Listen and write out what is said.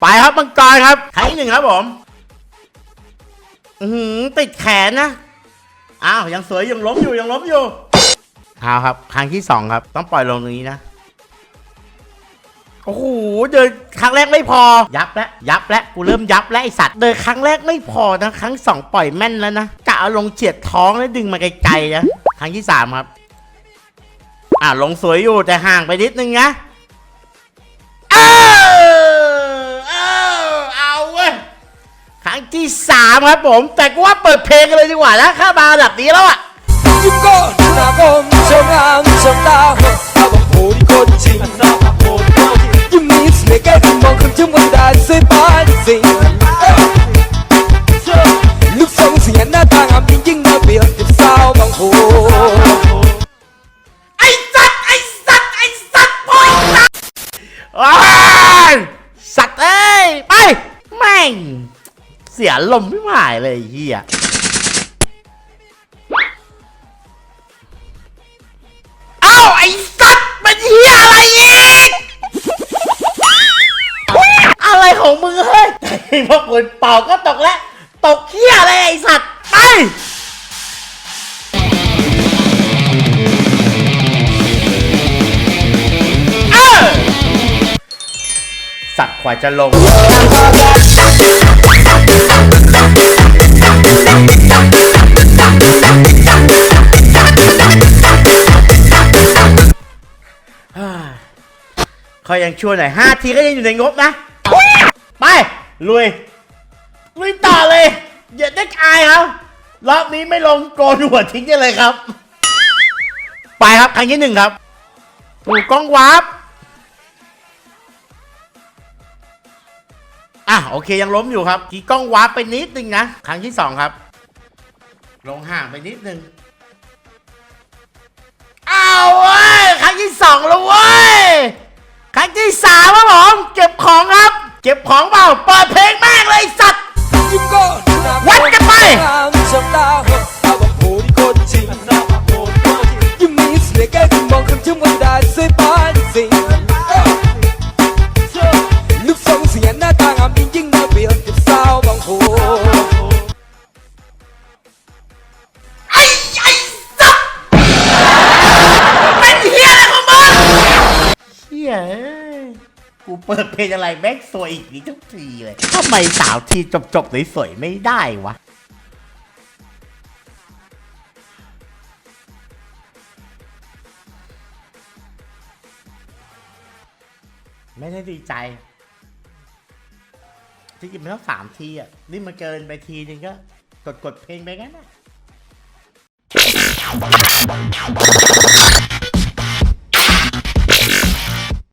ไปครับมังกรครับครั้งที่หนึ่งครับผมอือหือติดแขนนะ อ้าว ยังสวยยังล้มอยู่ยังล้มอยู่เอาครับ ครั้งที่สองครับ ต้องปล่อยลงตรงนี้นะ โอ้โห เดินครั้งแรกไม่พอ ยับแล้วยับแล้วกูเริ่มยับแล้วไอสัตว์ เดินครั้งแรกไม่พอนะ ครั้งสองปล่อยแม่นแล้วนะกะเอาลงเฉียดท้องแล้วดึงมาไกลๆนะ ครั้งที่สามครับ อ่าลงสวยอยู่แต่ห่างไปนิดนึงนะเออเออเอาเว้ยครั้งที่สามครับผม แต่ก็ว่าเปิดเพลงกันเลยดีกว่านะข้าบาแบบนี้แล้วอะยิ่กน้าผมชมงามชมตาผมตาอมโผล่ที่โคตรจริงยิ่มีเสน่ห์แก้มมองคนชื่อวันดาสวยานสิลูกทรงเสียหน้าตางามยิ่งน่าเบียดกับสาวบางโคน อ้ายสัตว์เอ้ย ไป แม่ง เสียลมไม่หายเลยไอ้เฮียเอ้าไอ้สัตว์มันเฮียอะไรอีก อะไรของมึงเฮ้ยไอ้พวกคนเป่าก็ตกแล้ว ตกเฮียอะไรไอ้สัตว์ ไป สัตว์ขวาจะลง เขายังชั่วหน่อยห้าทีก็ยังอยู่ในงบนะ ไป ลุย ลุยต่อเลย อย่าได้อายครับ รอบนี้ไม่ลงโกนหัวทิ้งกันเลยครับ ไปครับ ครั้งที่หนึ่งครับ ถูกกล้องวาร์ป อะโอเคยังล้มอยู่ครับกีกล้องวาร์ปไปนิดนึงนะ ครั้งที่สองครับ ลงห่างไปนิดนึงอ้าเว้ยครั้งที่ ยกูเปิดเพลงอะไรแม่งสวยอีกนี่ทุกทีเลยทำไมสาวทีจบจบๆสวยๆไม่ได้วะไม่ได้ดีใจที่จริงมันต้องสามทีอะ นี่มันเกินไปทีนึงก็ กดกดเพลงไปงั้นนะ